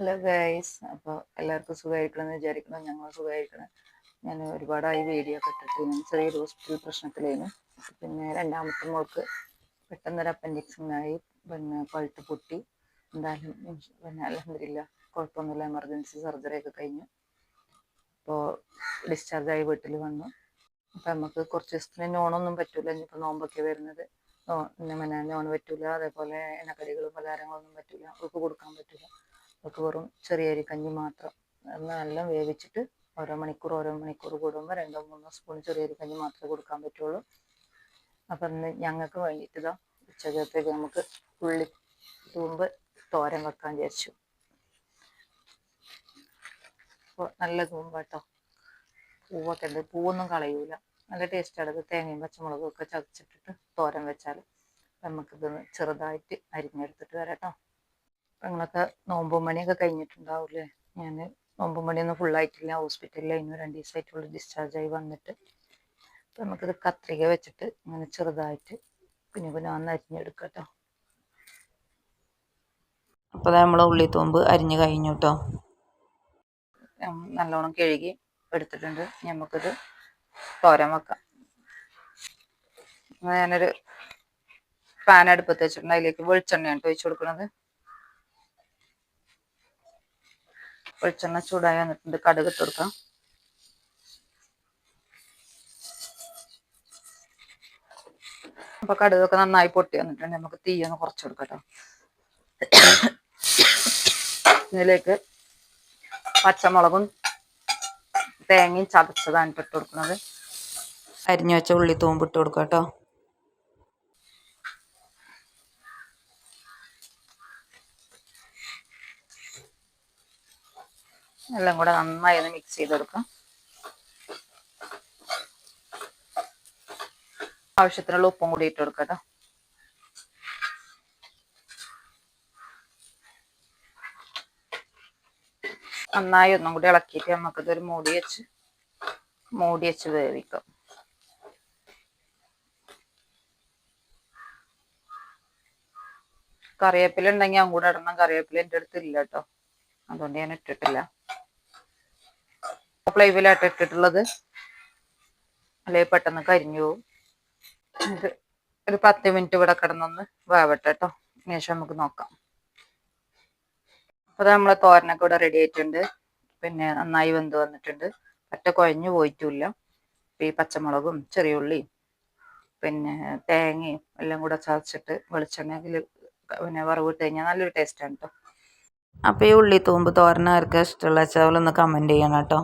Hello guys. അപ്പോൾ എല്ലാവർക്കും സുഖമായിരിക്കണം എന്ന് വിചാരിക്കണം ഞങ്ങൾ സുഖമായിരിക്കണം. ഞാൻ ഒരുപാടായി വീഡിയോ ഒക്കെ ഞാൻ ചെറിയൊരു ഹോസ്പിറ്റൽ പ്രശ്നത്തിലായിരുന്നു. പിന്നെ രണ്ടാമത്തെ മോൾക്ക് പെട്ടെന്നൊരു അപ്പൻഡിക്സിനായി പിന്നെ പഴുത്ത് പൊട്ടി. എന്തായാലും പിന്നെ അലഹമില്ല കുഴപ്പമൊന്നുമില്ല. എമർജൻസി സർജറി ഒക്കെ കഴിഞ്ഞു. അപ്പോൾ ഡിസ്ചാർജായി വീട്ടിൽ വന്നു. അപ്പം നമുക്ക് കുറച്ച് ദിവസത്തിന് നോണൊന്നും പറ്റൂല. ഇനിയിപ്പോൾ നോമ്പൊക്കെ വരുന്നത്. നോ നോൺ പറ്റില്ല അതേപോലെ എണ്ണക്കടികളും പലഹാരങ്ങളൊന്നും പറ്റില്ല അവർക്ക് കൊടുക്കാൻ പറ്റൂല. അവർക്ക് വെറും ചെറിയ കഞ്ഞി മാത്രം. അത് നല്ല വേവിച്ചിട്ട് ഓരോ മണിക്കൂർ ഓരോ മണിക്കൂർ കൂടുമ്പോൾ രണ്ടോ മൂന്നോ സ്പൂൺ ചെറിയ കഞ്ഞി മാത്രമേ കൊടുക്കാൻ പറ്റുള്ളൂ. അപ്പം ഇന്ന് ഞങ്ങൾക്ക് വേണ്ടിയിട്ട് ഇതാ ഉച്ചക്കത്തേക്ക് നമുക്ക് ഉള്ളി തൂമ്പ് തോരൻ വെക്കാൻ വിചാരിച്ചു. അപ്പോൾ നല്ല തൂമ്പാട്ടോ. പൂവൊക്കെ ഉണ്ട്. പൂവൊന്നും കളയൂല. നല്ല ടേസ്റ്റാണ് ഇത് തേങ്ങയും പച്ചമുളകും ഒക്കെ ചതച്ചിട്ടിട്ട് തോരൻ വെച്ചാൽ നമുക്കിത് ചെറുതായിട്ട് അരിഞ്ഞെടുത്തിട്ട് വരാം കേട്ടോ ഞങ്ങളൊക്കെ നോമ്പും മണിയൊക്കെ കഴിഞ്ഞിട്ടുണ്ടാവില്ലേ? ഞാൻ നോമ്പും മണിയൊന്നും ഫുള്ളായിട്ടില്ല ഹോസ്പിറ്റലിലായിരുന്നു രണ്ട് ദിവസമായിട്ടുള്ള ഡിസ്ചാർജ് ആയി വന്നിട്ട്. അപ്പം നമുക്കിത് കത്രിക വെച്ചിട്ട് ഇങ്ങനെ ചെറുതായിട്ട് കുഞ്ഞു കുഞ്ഞു വന്ന് അരിഞ്ഞെടുക്കാം കേട്ടോ അപ്പോൾ നമ്മൾ ഉള്ളിത്തോമ്പ് അരിഞ്ഞ് കഴിഞ്ഞു കേട്ടോ നല്ലോണം കഴുകി എടുത്തിട്ടുണ്ട്. നമുക്കിത് തോരൻ വെക്കാം. ഞാനൊരു പാൻ അടുപ്പത്ത് വെച്ചിട്ടുണ്ട്. അതിലേക്ക് വെളിച്ചെണ്ണയാണ് ഒഴിച്ചു കൊടുക്കുന്നത്. വെളിച്ചെണ്ണ ചൂടായി വന്നിട്ടുണ്ട്. കടുക് ഇട്ട് കൊടുക്കാം. അപ്പൊ കടുകൊക്കെ നന്നായി പൊട്ടി വന്നിട്ടുണ്ട്. നമുക്ക് തീയൊന്ന് കുറച്ച് കൊടുക്കട്ടോ ഇതിലേക്ക് പച്ചമുളകും തേങ്ങയും ചതച്ചതാണ് ഇട്ട് കൊടുക്കുന്നത്. അരിഞ്ഞു വെച്ച ഉള്ളി തൂമ്പിട്ട് കൊടുക്കാം കേട്ടോ എല്ലാം കൂടെ നന്നായി ഒന്ന് മിക്സ് ചെയ്ത് കൊടുക്കാം. ആവശ്യത്തിനുള്ള ഉപ്പും കൂടി ഇട്ട് കൊടുക്കാം കേട്ടോ നന്നായി ഒന്നും കൂടി ഇളക്കിയിട്ട് നമുക്കിതൊരു മൂടി വെച്ച് മൂടി വെച്ച് വേവിക്കാം. കറിവേപ്പില ഉണ്ടെങ്കിൽ അങ്ങോട്ട് ഇടണം. കറിവേപ്പില എന്റെ അടുത്ത് ഇല്ല കേട്ടോ അതുകൊണ്ട് ഞാൻ ഇട്ടിട്ടില്ല. ഫ്ലേവിലായിട്ട് ഇട്ടിട്ടുള്ളത്. അല്ലെ പെട്ടെന്ന് കരിഞ്ഞു പോകും ഒരു പത്ത് മിനിറ്റ് ഇവിടെ കിടന്നൊന്ന് വേവട്ടെ കേട്ടോ ശേഷം നമുക്ക് നോക്കാം. അപ്പോൾ നമ്മളെ തോരനൊക്കെ ഇവിടെ റെഡി ആയിട്ടുണ്ട്. പിന്നെ നന്നായി വെന്ത് വന്നിട്ടുണ്ട്. പറ്റ കുഴഞ്ഞു പോയിട്ടില്ല. ഈ പച്ചമുളകും ചെറിയുള്ളിയും പിന്നെ തേങ്ങയും എല്ലാം കൂടെ ചതച്ചിട്ട് വെളിച്ചെണ്ണയിൽ പിന്നെ വറവിട്ട് കഴിഞ്ഞാൽ നല്ലൊരു ടേസ്റ്റാണ് കേട്ടോ അപ്പോൾ ഈ ഉള്ളി തൂമ്പ് തോരനാർക്ക് ഇഷ്ടമുള്ള വെച്ചാൽ ഒന്ന് കമന്റ് ചെയ്യണം കേട്ടോ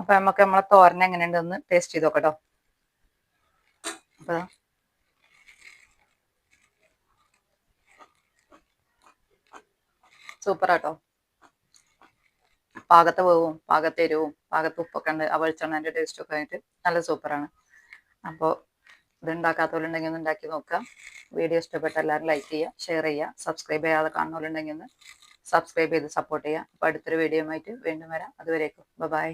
അപ്പോൾ നമുക്ക് നമ്മളെ തോരൻ എങ്ങനെയുണ്ടെന്ന് ടേസ്റ്റ് ചെയ്ത് നോക്കട്ടോ. അപ്പോൾ സൂപ്പർ ആട്ടോ. പാകത്തെ വേവും പാകത്തെ എരിവും പാകത്തെ ഉപ്പൊക്കെ ഉണ്ട് ആ വെളിച്ചെണ്ണേന്റെ ടേസ്റ്റ് ഒക്കെ ആയിട്ട് നല്ല സൂപ്പറാണ് അപ്പോൾ ഇത് ഉണ്ടാക്കാത്തവരുണ്ടെങ്കിൽ ഒന്ന് ഉണ്ടാക്കി നോക്കുക വീഡിയോ ഇഷ്ടപ്പെട്ട എല്ലാവരും ലൈക്ക് ചെയ്യുക ഷെയർ ചെയ്യുക സബ്സ്ക്രൈബ് ചെയ്യാതെ കാണുന്നവരുണ്ടെങ്കിൽ ഒന്ന് സബ്സ്ക്രൈബ് ചെയ്ത് സപ്പോർട്ട് ചെയ്യുക. അപ്പോൾ അടുത്തൊരു വീഡിയോ ആയിട്ട് വീണ്ടും വരാം. അതുവരേക്കും. ബൈ